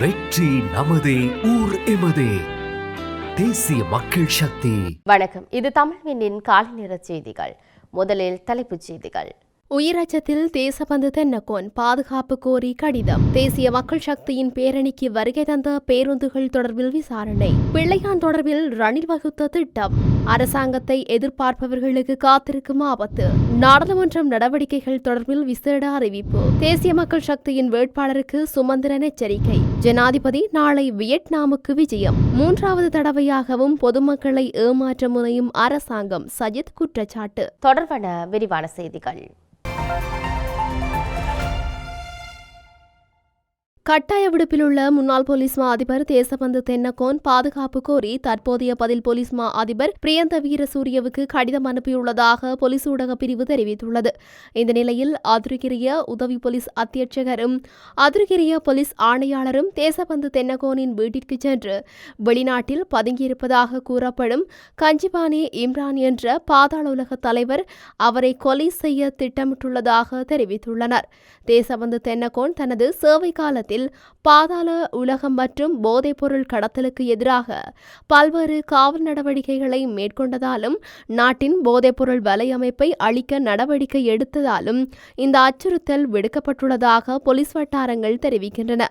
வெற்றி நமதே ஊர் எமதே. தேசிய மக்கள் சக்தி. வணக்கம். இது தமிழ்வினின் காலை நேர செய்திகள். முதலில் தலைப்புச் செய்திகள். உயிரச்சத்தில் தேசபந்து தென்னக்கோன் பாதுகாப்பு கோரி கடிதம். தேசிய மக்கள் சக்தியின் பேரணிக்கு வருகை தந்த பேருந்துகள் தொடர்பில் விசாரணை. பிள்ளையான் தொடர்பில் ரணில் வகுத்த திட்டம். அரசாங்கத்தை எதிர்பார்ப்பவர்களுக்கு காத்திருக்கும் ஆபத்து. நாடாளுமன்றம் நடவடிக்கைகள் தொடர்பில் விசேட அறிவிப்பு. தேசிய மக்கள் சக்தியின் வேட்பாளருக்கு சுமந்திரன் எச்சரிக்கை. ஜனாதிபதி நாளை வியட்நாமுக்கு விஜயம். மூன்றாவது தடவையாகவும் பொதுமக்களை ஏமாற்ற முனையும் அரசாங்கம் சஜித் குற்றச்சாட்டு. தொடர்பான விரிவான செய்திகள். கட்டாய விடுப்பில் உள்ள முன்னாள் போலீஸ் மா அதிபர் தேசபந்து தென்னகோன் பாதுகாப்பு கோரி தற்போதைய பதில் போலீஸ் மா அதிபர் பிரியந்த வீரசூரியவுக்கு கடிதம் அனுப்பியுள்ளதாக போலீஸ் ஊடக பிரிவு தெரிவித்துள்ளது. இந்த நிலையில் அதிருகிரிய உதவி போலீஸ் அத்தியட்சகரும் அதிருகிரிய போலீஸ் ஆணையாளரும் தேசபந்து தென்னகோனின் வீட்டிற்கு சென்று வெளிநாட்டில் பதுங்கியிருப்பதாக கூறப்படும் கஞ்சிபானி இம்ரான் என்ற பாதாள உலக தலைவர் அவரை கொலை செய்ய திட்டமிட்டுள்ளதாக தெரிவித்துள்ளனர். தேசபந்து தென்னகோன் தனது சேவை காலத்தில் பாதாள உலகம் மற்றும் போதைப்பொருள் கடத்தலுக்கு எதிராக பல்வேறு காவல் நடவடிக்கைகளை மேற்கொண்டதாலும் நாட்டின் போதைப்பொருள் வலையமைப்பை அளிக்க நடவடிக்கை எடுத்ததாலும் இந்த அச்சுறுத்தல் விடுக்கப்பட்டுள்ளதாக போலீஸ் வட்டாரங்கள் தெரிவிக்கின்றன.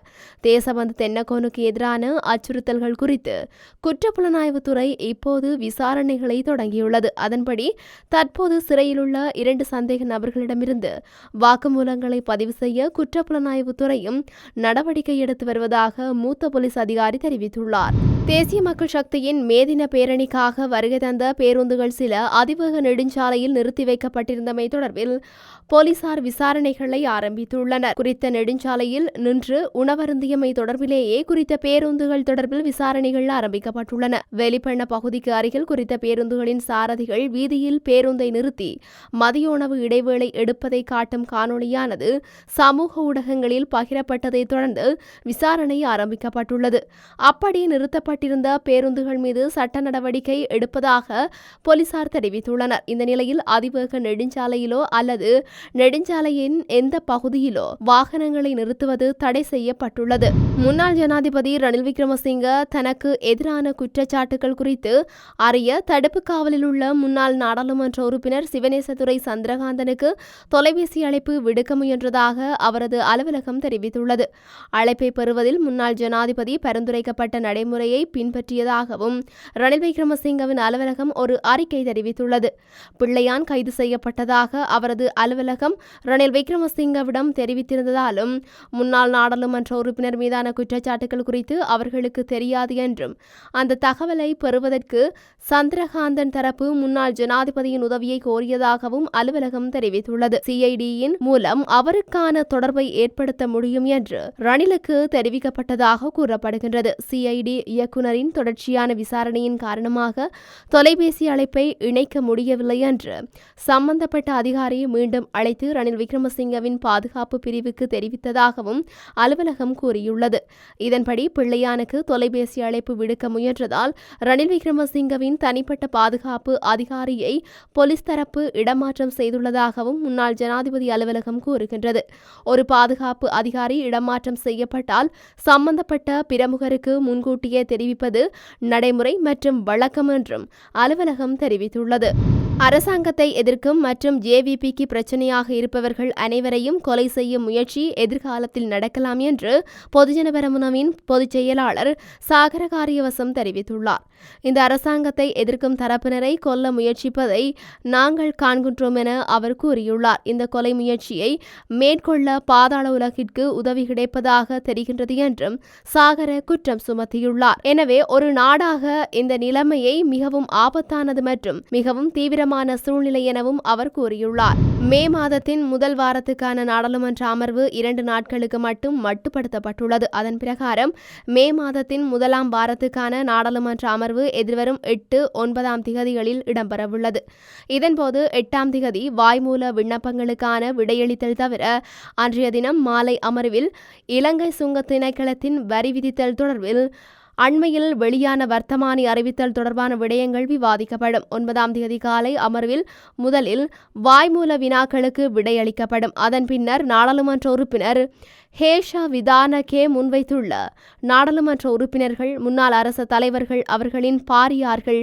தேசபந்து தென்னகோனுக்கு எதிரான அச்சுறுத்தல்கள் குறித்து குற்றப்புலனாய்வுத்துறை இப்போது விசாரணைகளை தொடங்கியுள்ளது. அதன்படி தற்போது சிறையிலுள்ள இரண்டு சந்தேக நபர்களிடமிருந்து வாக்குமூலங்களை பதிவு செய்ய குற்றப்புலனாய்வுத்துறையும் நடவடிக்கை எடுத்து வருவதாக மூத்த போலீஸ் அதிகாரி தெரிவித்துள்ளார். தேசிய மக்கள் சக்தியின் மேதின பேரணிக்காக வருகை தந்த பேருந்துகள் சில அதிவேக நெடுஞ்சாலையில் நிறுத்தி வைக்கப்பட்டிருந்தமை தொடர்பில் போலீசார் விசாரணைகளை ஆரம்பித்துள்ளனர். குறித்த நெடுஞ்சாலையில் நின்று உணவருந்தியமை தொடர்பிலேயே குறித்த பேருந்துகள் தொடர்பில் விசாரணைகள் ஆரம்பிக்கப்பட்டுள்ளன. வெளிப்பண்ண பகுதிக்கு அருகில் குறித்த பேருந்துகளின் சாரதிகள் வீதியில் பேருந்தை நிறுத்தி மதிய உணவு இடைவேளை எடுப்பதை காட்டும் காணொளியானது சமூக ஊடகங்களில் பகிரப்பட்டதை தொடர்ந்து விசாரணை ஆரம்பிக்கப்பட்டுள்ளது. அப்படி நிறுத்தப்பட்டிருந்த பேருந்துகள் மீது சட்ட நடவடிக்கை எடுப்பதாக போலீசார் தெரிவித்துள்ளனர். இந்த நிலையில் அதிவேக நெடுஞ்சாலையிலோ அல்லது நெடுஞ்சாலையின் எந்த பகுதியிலோ வாகனங்களை நிறுத்துவது தடை செய்யப்பட்டுள்ளது. முன்னாள் ஜனாதிபதி ரணில் விக்ரமசிங்க தனக்கு எதிரான குற்றச்சாட்டுகள் குறித்து அறிய தடுப்பு காவலில் உள்ள முன்னாள் நாடாளுமன்ற உறுப்பினர் சிவனேசதுரை சந்திரகாந்தனுக்கு தொலைபேசி அழைப்பு விடுக்க முயன்றதாக அவரது அலுவலகம் தெரிவித்துள்ளது. அழைப்பை பெறுவதில் முன்னாள் ஜனாதிபதி பரிந்துரைக்கப்பட்ட நடைமுறையை பின்பற்றியதாகவும் ரணில் விக்ரமசிங்கவின் அலுவலகம் ஒரு அறிக்கை தெரிவித்துள்ளது. பிள்ளையான் கைது செய்யப்பட்டதாக அவரது அலுவலகம் ரணில் விக்ரமசிங்கவிடம் தெரிவித்திருந்ததாலும் முன்னாள் நாடாளுமன்ற உறுப்பினர் மீதான குற்றச்சாட்டுகள் குறித்து அவர்களுக்கு தெரியாது என்றும் அந்த தகவலை பெறுவதற்கு சந்திரகாந்தன் தரப்பு முன்னாள் ஜனாதிபதியின் உதவியை கோரியதாகவும் அலுவலகம் தெரிவித்துள்ளது. சிஐடியின் மூலம் அவருக்கான தொடர்பை ஏற்படுத்த முடியும் என்று ரணிலுக்கு தெரிவிக்கப்பட்டதாக கூறப்படுகின்றது. சிஐடி இயக்குனரின் தொடர்ச்சியான விசாரணையின் காரணமாக தொலைபேசி அழைப்பை இணைக்க முடியவில்லை என்று சம்பந்தப்பட்ட அதிகாரி மீண்டும் அழைத்து ரணில் விக்ரமசிங்கவின் பாதுகாப்பு பிரிவுக்கு தெரிவித்ததாகவும் அலுவலகம் கூறியுள்ளது. இதன்படி பிள்ளையானுக்கு தொலைபேசி அழைப்பு விடுக்க முயன்றதால் ரணில் விக்ரமசிங்கவின் தனிப்பட்ட பாதுகாப்பு அதிகாரியை போலீஸ் தரப்பு இடமாற்றம் செய்துள்ளதாகவும் முன்னாள் ஜனாதிபதி அலுவலகம் கூறுகின்றது. ஒரு பாதுகாப்பு அதிகாரி இடமாற்றம் செய்யப்பட்டால் சம்பந்தப்பட்ட பிரமுகருக்கு முன்கூட்டியே தெரிவிப்பது நடைமுறை மற்றும் வழக்கம் என்றும் அலுவலகம் தெரிவித்துள்ளது. அரசாங்கத்தை எதிர்க்கும் மற்றும் ஜேவிபிக்கு பிரச்சனையாக இருப்பவர்கள் அனைவரையும் கொலை செய்யும் முயற்சி எதிர்காலத்தில் நடக்கலாம் என்று பொதுஜன பெரமுனவின் பொதுச் செயலாளர் சாகர காரியவசம் தெரிவித்துள்ளார். இந்த அரசாங்கத்தை எதிர்க்கும் தரப்பினரை கொல்ல முயற்சிப்பதை நாங்கள் காண்கின்றோம் என அவர் கூறியுள்ளார். இந்த கொலை முயற்சியை மேற்கொள்ள பாதாள உலகிற்கு உதவி இருப்பதாக தெரிகின்றது என்றும் சாகர குற்றம் சுமத்தியுள்ளார். எனவே ஒரு நாடாக இந்த நிலைமையை மிகவும் ஆபத்தானது மற்றும் மிகவும் தீவிரமான சூழ்நிலை எனவும் அவர் கூறியுள்ளார். மே மாதத்தின் முதல் வாரத்துக்கான நாடாளுமன்ற அமர்வு இரண்டு நாட்களுக்கு மட்டும் மட்டுப்படுத்தப்பட்டுள்ளது. அதன் பிரகாரம் மே மாதத்தின் முதலாம் வாரத்துக்கான நாடாளுமன்ற அமர்வு எதிர்வரும் எட்டு ஒன்பதாம் திகதிகளில் இடம்பெறவுள்ளது. இதன்போது எட்டாம் திகதி வாய்மூல விண்ணப்பங்களுக்கான விடையளித்தல் தவிர அன்றைய தினம் மாலை அமர்வில் இலங்கை சுங்க திணைக்களத்தின் வரி விதித்தல் தொடர்பில் அண்மையில் வெளியான வர்த்தமானி அறிவித்தல் தொடர்பான விடயங்கள் விவாதிக்கப்படும். ஒன்பதாம் தேதி காலை அமர்வில் முதலில் வாய்மூல வினாக்களுக்கு விடையளிக்கப்படும். அதன் பின்னர் நாடாளுமன்ற உறுப்பினர் ஹேஷா விதானகே முன்வைத்துள்ள நாடாளுமன்ற உறுப்பினர்கள் முன்னாள் அரச தலைவர்கள் அவர்களின் பாரியார்கள்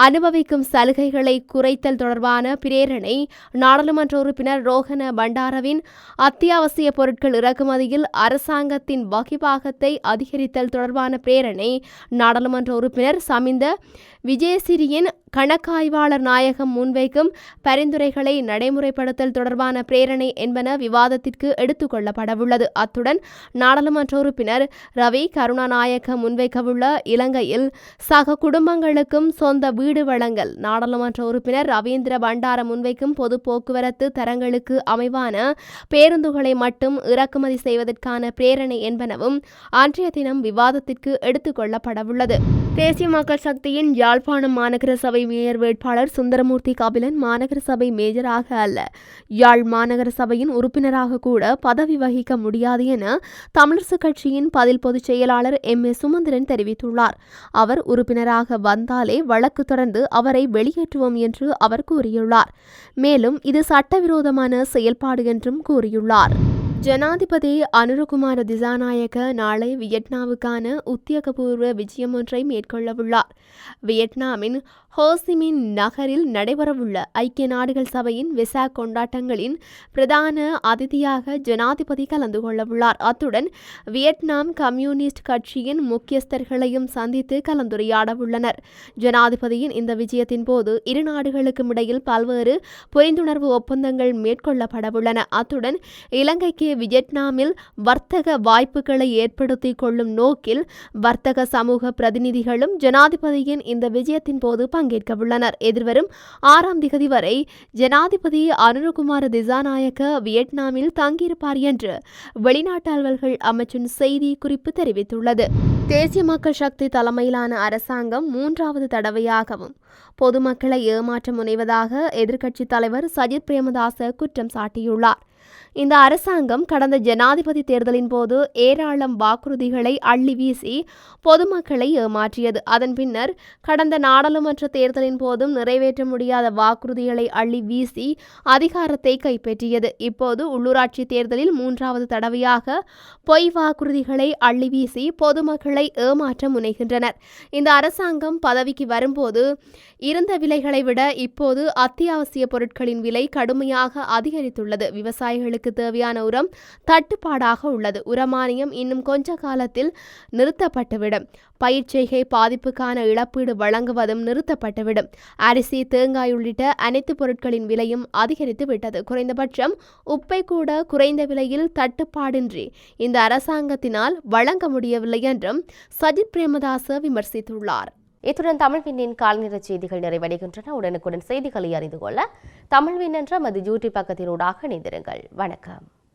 அனுபவிக்கும் சலுகைகளை குறைத்தல் தொடர்பான பிரேரணை நாடாளுமன்ற உறுப்பினர் ரோஹன பண்டாரவின் அத்தியாவசிய பொருட்கள் இறக்குமதியில் அரசாங்கத்தின் வகிபாகத்தை அதிகரித்தல் தொடர்பான பிரேரணை நாடாளுமன்ற உறுப்பினர் சமிந்த விஜயசிறியின் கணக்காய்வாளர் நாயகம் முன்வைக்கும் பரிந்துரைகளை நடைமுறைப்படுத்தல் தொடர்பான பிரேரணை என்பன விவாதத்திற்கு எடுத்துக் கொள்ளப்படவுள்ளது அத்துடன் நாடாளுமன்ற உறுப்பினர் ரவி கருணாநாயக்க முன்வைக்கவுள்ள இலங்கையில் சக குடும்பங்களுக்கும் சொந்த வீடு வழங்கல் நாடாளுமன்ற உறுப்பினர் ரவீந்திர பண்டார முன்வைக்கும் பொது போக்குவரத்து தரங்களுக்கு அமைவான பேருந்துகளை மட்டும் இறக்குமதி செய்வதற்கான பிரேரணை என்பனவும் அன்றைய தினம் விவாதத்திற்கு எடுத்துக் கொள்ளப்படவுள்ளது தேசிய மக்கள் சக்தியின் யாழ்ப்பாணம் மாநகர சபை மேயர் வேட்பாளர் சுந்தரமூர்த்தி கபிலன் மாநகர சபை மேஜராக அல்ல. யாழ் மாநகர சபையின் உறுப்பினராக கூட பதவி வகிக்க முடியாது என தமிழரசு கட்சியின் பதில் பொதுச் செயலாளர் எம். ஏ. சுமந்திரன் தெரிவித்துள்ளார். அவர் உறுப்பினராக வந்தாலே வழக்கு தொடர்ந்து அவரை வெளியேற்றுவோம் என்று அவர் கூறியுள்ளார். மேலும் இது சட்டவிரோதமான செயல்பாடு என்றும் கூறியுள்ளார். ஜனாதிபதி அனுரகுமார திசாநாயக நாளை வியட்நாமுக்கான உத்தியோகபூர்வ விஜயம் ஒன்றை மேற்கொள்ளவுள்ளார். வியட்நாமின் ஹோசிமின் நகரில் நடைபெறவுள்ள ஐக்கிய நாடுகள் சபையின் விசா கொண்டாட்டங்களின் பிரதான அதிதியாக ஜனாதிபதி கலந்து கொள்ளவுள்ளார். அத்துடன் வியட்நாம் கம்யூனிஸ்ட் கட்சியின் முக்கியஸ்தர்களையும் சந்தித்து கலந்துரையாடவுள்ளனர். ஜனாதிபதியின் இந்த விஜயத்தின் போது இரு நாடுகளுக்கும் இடையில் பல்வேறு புரிந்துணர்வு ஒப்பந்தங்கள் மேற்கொள்ளப்படவுள்ளன. அத்துடன் இலங்கைக்கு வியட்நாமில் வர்த்தக வாய்ப்புகளை ஏற்படுத்திக் கொள்ளும் நோக்கில் வர்த்தக சமூக பிரதிநிதிகளும் ஜனாதிபதியின் இந்த விஜயத்தின் போது பங்கு பங்கேற்கவுள்ளனர். எதிர்வரும் ஆறாம் திகதி வரை ஜனாதிபதி அனுரகுமார திசாநாயக்க வியட்நாமில் தங்கியிருப்பார் என்று வெளிநாட்டு அலுவல்கள் அமைச்சின் செய்தி குறிப்பு தெரிவித்துள்ளது. தேசிய மக்கள் சக்தி தலைமையிலான அரசாங்கம் மூன்றாவது தடவையாகவும் பொதுமக்களை ஏமாற்ற முனைவதாக எதிர்க்கட்சித் தலைவர் சஜித் பிரேமதாச குற்றம் சாட்டியுள்ளார். இந்த அரசாங்கம் கடந்த ஜனாதிபதி தேர்தலின் போது ஏராளம் வாக்குறுதிகளை அள்ளி வீசி பொதுமக்களை ஏமாற்றியது. அதன் பின்னர் கடந்த நாடாளுமன்ற தேர்தலின் போதும் நிறைவேற்ற முடியாத வாக்குறுதிகளை அள்ளி வீசி அதிகாரத்தை கைப்பற்றியது. இப்போது உள்ளூராட்சி தேர்தலில் மூன்றாவது தடவையாக பொய் வாக்குறுதிகளை அள்ளி வீசி பொதுமக்களை ஏமாற்ற முனைகின்றனர். இந்த அரசாங்கம் பதவிக்கு வரும்போது இருந்த விலைகளை விட இப்போது அத்தியாவசிய பொருட்களின் விலை கடுமையாக அதிகரித்துள்ளது. விவசாய விவசாயிகளுக்கு தேவையான உரம் தட்டுப்பாடாக உள்ளது. உரமானியம் இன்னும் கொஞ்ச காலத்தில் நிறுத்தப்பட்டுவிடும். பயிர்ச்செய்கை பாதிப்புக்கான இழப்பீடு வழங்குவதும் நிறுத்தப்பட்டுவிடும். அரிசி தேங்காய் உள்ளிட்ட அனைத்து பொருட்களின் விலையும் அதிகரித்து விட்டது. குறைந்தபட்சம் உப்பை கூட குறைந்த விலையில் தட்டுப்பாடின்றி இந்த அரசாங்கத்தினால் வழங்க முடியவில்லை என்றும் சஜித் பிரேமதாச விமர்சித்துள்ளார். இத்துடன் தமிழ் விண்ணின் கால்நிற செய்திகள் நிறைவடைகின்றன. உடனுக்குடன் செய்திகளை அறிந்து கொள்ள தமிழ்வின் என்ற மது யூடியூப் பக்கத்தினூடாக இணைந்திருங்கள். வணக்கம்.